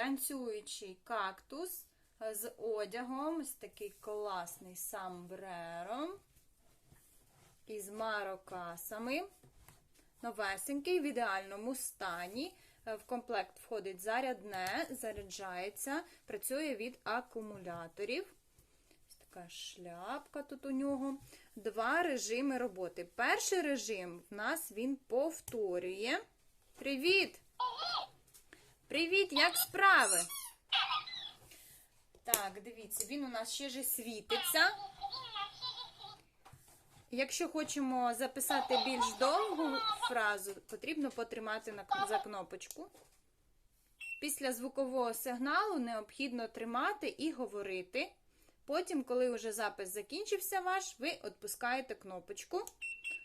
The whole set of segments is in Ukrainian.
танцюючий кактус е, з одягом, ось такий класний самбрером із марокасами. Новесенький в ідеальному стані. Е, В комплект входить зарядне, заряджається, працює від акумуляторів. Ось така шляпка тут у нього. Два режими роботи. Перший режим в нас він повторює. Привіт! Привіт, як справи? Так, дивіться, він у нас ще ж світиться. Якщо хочемо записати більш довгу фразу, потрібно потримати за кнопочку. Після звукового сигналу необхідно тримати і говорити. Потім, коли вже запис закінчився ваш, ви відпускаєте кнопочку,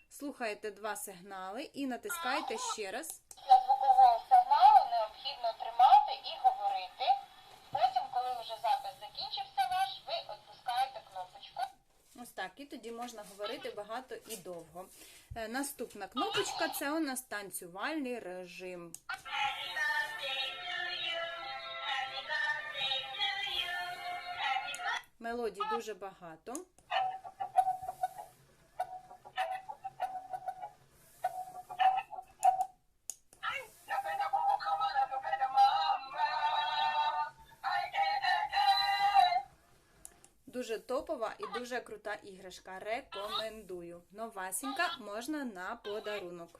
слухаєте два сигнали і натискаєте ще раз. І тоді можна говорити багато і довго. Е, Наступна кнопочка це у нас танцювальний режим. Мелодій дуже багато. Дуже топова і дуже крута іграшка. Рекомендую. Новасінька можна на подарунок.